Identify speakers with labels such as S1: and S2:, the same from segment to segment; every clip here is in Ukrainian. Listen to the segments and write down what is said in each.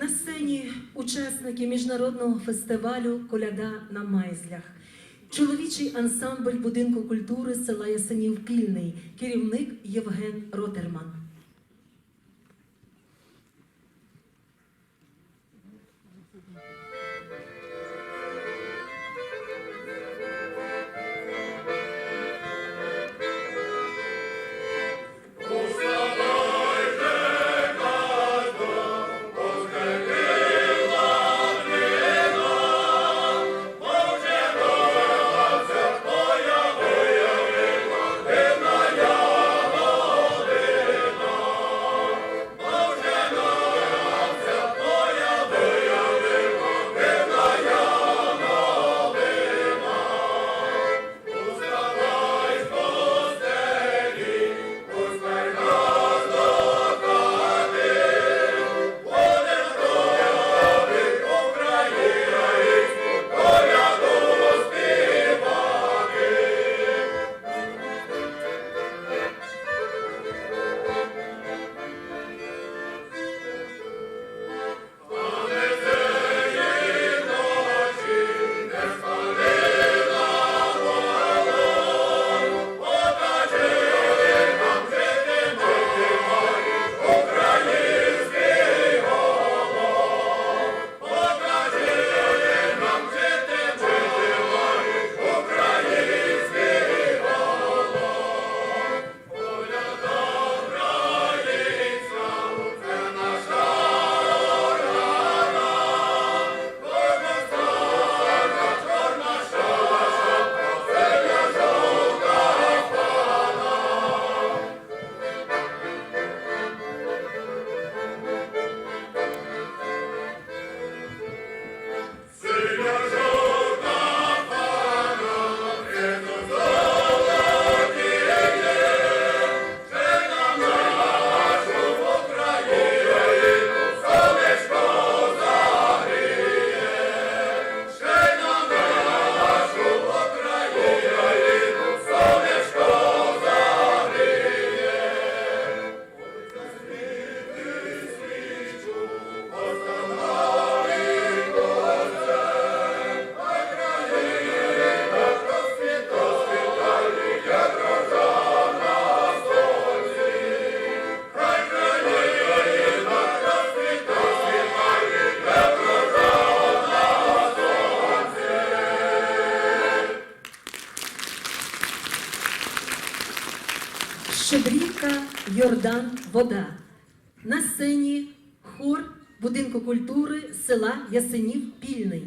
S1: На сцені учасники міжнародного фестивалю Коляда на Майзлях. Чоловічий ансамбль будинку культури села Ясенів Пільний, керівник Євген Ротерман. Йордан Вода. На сцені хор будинку культури села Ясенів Пільний.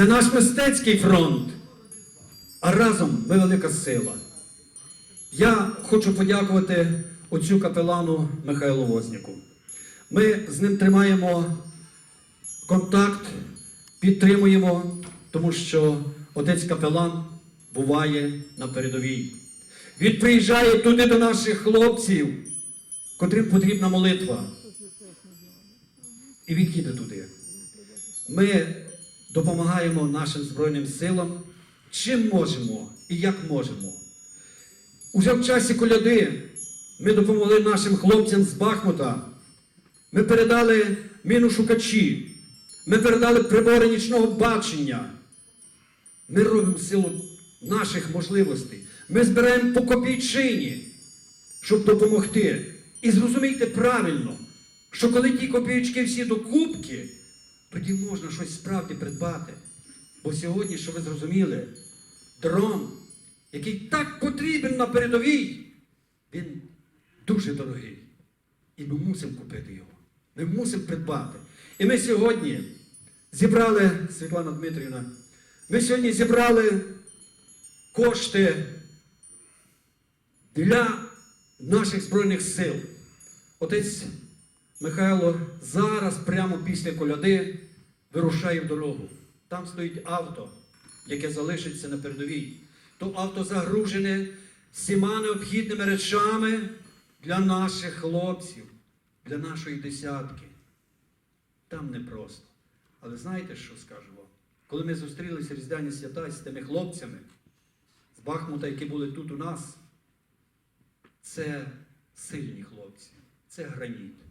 S2: Це наш мистецький фронт. А разом ми велика сила. Я хочу подякувати отцю капелану Михайлу Возняку. Ми з ним тримаємо контакт, підтримуємо, тому що отець капелан буває на передовій. Він приїжджає туди до наших хлопців, котрим потрібна молитва. І він їде туди. Ми допомагаємо нашим Збройним силам, чим можемо і як можемо. Уже в часі коляди ми допомогли нашим хлопцям з Бахмута. Ми передали міношукачі, ми передали прибори нічного бачення. Ми робимо силу наших можливостей. Ми збираємо по копійчині, щоб допомогти. І зрозумійте правильно, що коли ті копійки всі докупки, тоді можна щось справді придбати. Бо сьогодні, що ви зрозуміли, дрон, який так потрібен на передовій, він дуже дорогий. І ми мусимо купити його. Ми мусимо придбати. І ми сьогодні зібрали, Світлана Дмитрівна, ми сьогодні зібрали кошти для наших Збройних сил. Отець Михайло зараз, прямо після коляди, вирушає в дорогу. Там стоїть авто, яке залишиться на передовій. То авто загружене всіма необхідними речами для наших хлопців, для нашої десятки. Там непросто. Але знаєте, що скажу вам? Коли ми зустрілися різдвяні свята з тими хлопцями з Бахмута, які були тут у нас, це сильні хлопці, це граніт.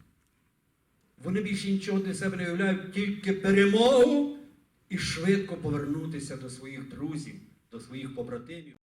S2: Вони більше нічого для себе не уявляють, тільки перемогу і швидко повернутися до своїх друзів, до своїх побратимів.